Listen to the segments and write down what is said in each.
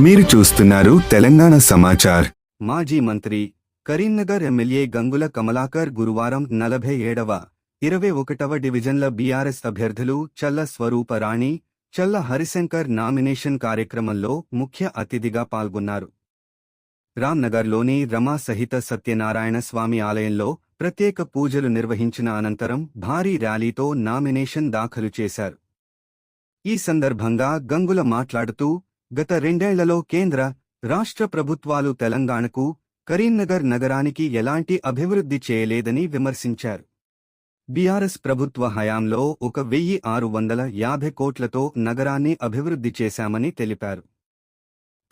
మీరు చూస్తున్నారు తెలంగాణ సమాచార్. మాజీ మంత్రి కరీంనగర్ ఎమ్మెల్యే గంగుల కమలాకర్ గురువారం నలభై ఏడవ ఇరవై ఒకటవ డివిజన్ల బీఆర్ఎస్ అభ్యర్థులు చల్ల స్వరూప రాణి చల్ల హరిశంకర్ నామినేషన్ కార్యక్రమంలో ముఖ్య అతిథిగా పాల్గొన్నారు. రామ్నగర్లోని రమా సహిత సత్యనారాయణ స్వామి ఆలయంలో ప్రత్యేక పూజలు నిర్వహించిన అనంతరం భారీ ర్యాలీతో నామినేషన్ దాఖలు చేశారు. ఈ సందర్భంగా గంగుల మాట్లాడుతూ గత రెండేళ్ళలో కేంద్ర రాష్ట్ర ప్రభుత్వాలు తెలంగాణకు కరీంనగర్ నగరానికి ఎలాంటి అభివృద్ధి చేయలేదని విమర్శించారు. బీఆర్ఎస్ ప్రభుత్వ హయాంలో ఒక వెయ్యి ఆరు వందల యాభై కోట్లతో నగరాన్ని అభివృద్ధి చేశామని తెలిపారు.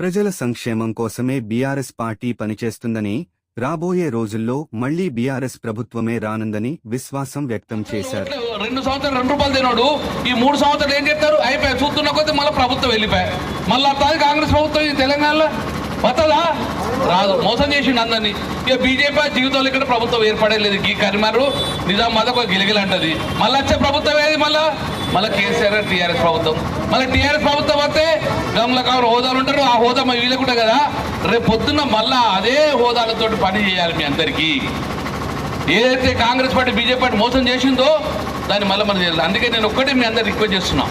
ప్రజల సంక్షేమం కోసమే బీఆర్ఎస్ పార్టీ పనిచేస్తుందని రాబోయే రోజుల్లో మళ్ళీ బీఆర్ఎస్ ప్రభుత్వమే రానుందని విశ్వాసం వ్యక్తం చేశారు. రెండు సంవత్సరాలు రెండు రూపాయలు తినోడు. ఈ మూడు సంవత్సరాలు ఏం చేస్తారు? అయిపోయాయి. చూస్తున్న కొద్దీ మళ్ళీ ప్రభుత్వం వెళ్ళిపోయాయి. మళ్ళీ అర్థం కాంగ్రెస్ ప్రభుత్వం ఈ తెలంగాణలో వస్తుందా రాదు. మోసం చేసిండు అందరినీ. ఇక బీజేపీ జీవితంలో ఇక్కడ ప్రభుత్వం ఏర్పడలేదు. ఈ కరిమారు నిజామాబాద్ ఒక గిలిగిలంటది మళ్ళీ వచ్చే ప్రభుత్వం ఏది మళ్ళీ? మళ్ళీ కేసీఆర్ టీఆర్ఎస్ ప్రభుత్వం. మళ్ళీ టీఆర్ఎస్ ప్రభుత్వం వస్తే గమల కావాలి హోదాలు ఉంటారు. ఆ హోదా మా వీళ్ళకుంటే కదా. రేపు పొద్దున్న మళ్ళా అదే హోదాలతోటి పని చేయాలి మీ అందరికీ. ఏదైతే కాంగ్రెస్ పార్టీ బీజేపీ పార్టీ మోసం చేసిందో దాన్ని మళ్ళీ మనం చేయాలి. అందుకే నేను ఒక్కటే మీ అందరు రిక్వెస్ట్ చేస్తున్నా.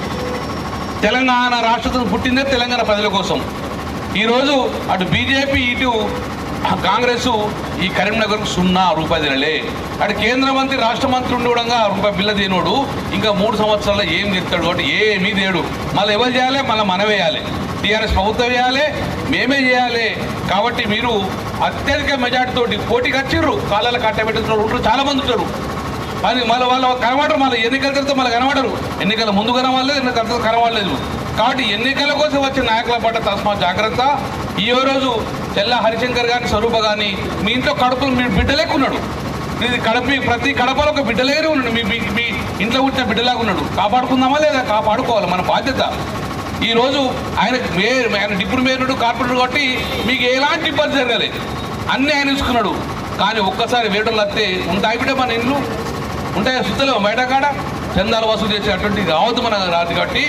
తెలంగాణ రాష్ట్రం పుట్టిందే తెలంగాణ ప్రజల కోసం. ఈరోజు అటు బీజేపీ ఇటు కాంగ్రెస్ ఈ కరీంనగర్కు సున్నా రూపాయి తినలే. అటు కేంద్ర మంత్రి రాష్ట్ర మంత్రి ఉండడంగా రూపాయి బిల్ల తినోడు. ఇంకా మూడు సంవత్సరాల్లో ఏం చెప్తాడు కాబట్టి ఏమీ తేడు మళ్ళీ ఎవరు చేయాలి? మళ్ళీ మనం వేయాలి టీఆర్ఎస్ ప్రభుత్వం వేయాలి మేమే చేయాలి. కాబట్టి మీరు అత్యధిక మెజార్టీతోటి పోటీకి వచ్చిర్రు. కాలాలు కట్టబెట్టిన ఉంటారు. చాలా మంది ఉంటారు. అని మళ్ళీ వాళ్ళు కనబడరు మళ్ళీ ఎన్నికల తర్వాత మళ్ళీ కనబడరు. ఎన్నికల ముందు కనబడలేదు ఎన్నికల తర్వాత కనబడలేదు. కాబట్టి ఎన్నికల కోసం వచ్చే నాయకుల పట్ల తస్మా జాగ్రత్త. ఈ రోజు చెల్ల హరిశంకర్ గారిని స్వరూప కానీ మీ ఇంట్లో కడుపులు మీ బిడ్డలేకున్నాడు ఇది కడపి ప్రతి కడపలో ఒక బిడ్డలేరు ఉన్నాడు. మీ మీ- మీ ఇంట్లో పుట్టిన బిడ్డలాగా ఉన్నాడు. కాపాడుకుందామా లేదా? కాపాడుకోవాలి మన బాధ్యత. ఈరోజు ఆయన మేయర్ ఆయన డిప్యూటీ మేయరుడు కార్పొరేటర్ కాబట్టి మీకు ఎలాంటి ఇబ్బంది జరగలేదు. అన్నీ ఆయన చూసుకున్నాడు. కానీ ఒక్కసారి వేటలు వస్తే ఉంటాయి బిడ్డ మన ఇండ్లు. ఉంటాయి సుత్తలేవు బయట కాడ? చందాలు వసూలు చేసే అటువంటి రావద్దు మన రాదు కాబట్టి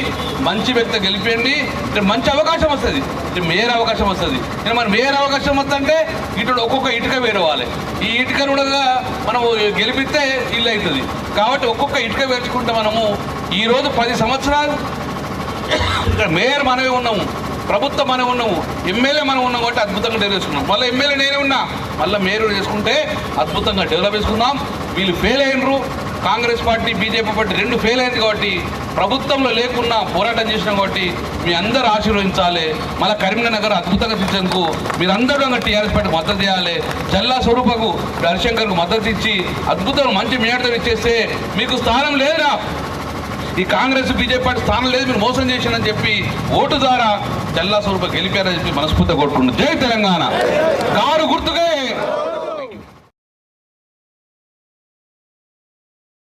మంచి వ్యక్తి గెలిపేయండి. ఇక్కడ మంచి అవకాశం వస్తుంది. ఇక్కడ మేయర్ అవకాశం వస్తుంది. ఇక్కడ మన మేయర్ అవకాశం వస్తుందంటే ఇటు ఒక్కొక్క ఇటుక వేరవాలి ఈ ఇటుకను కూడా మనం గెలిపిస్తే ఇల్లు అవుతుంది. కాబట్టి ఒక్కొక్క ఇటుక వేర్చుకుంటే మనము ఈరోజు పది సంవత్సరాలు ఇక్కడ మేయర్ మనమే ఉన్నాము. ప్రభుత్వం మనమే ఉన్నాము. ఎమ్మెల్యే మనం ఉన్నాం కాబట్టి అద్భుతంగా డెవలప్ చేసుకున్నాం. మళ్ళీ ఎమ్మెల్యే నేనే ఉన్నా. మళ్ళీ మేయర్ చేసుకుంటే అద్భుతంగా డెవలప్ చేసుకున్నాం వీళ్ళు ఫెయిల్ అయినరు. కాంగ్రెస్ పార్టీ బీజేపీ పార్టీ రెండు ఫెయిల్ అయింది కాబట్టి ప్రభుత్వంలో లేకున్నా పోరాటం చేసినాం కాబట్టి మీ అందరూ ఆశీర్వదించాలి. మళ్ళీ కరీంనగర్ అద్భుతంగా తీసేందుకు మీరందరూ టీఆర్ఎస్ పార్టీకి మద్దతు చేయాలి. జల్లా స్వరూపకు హరిశంకర్కు మద్దతు ఇచ్చి అద్భుతంగా మంచి మేడతం ఇచ్చేస్తే మీకు స్థానం లేదా? ఈ కాంగ్రెస్ బీజేపీ పార్టీ స్థానం లేదు మీరు మోసం చేసిందని చెప్పి ఓటు ద్వారా జల్లా స్వరూప గెలిపారని చెప్పి మనస్ఫూర్తిగా కోరుకుంటున్నాను. జై తెలంగాణ!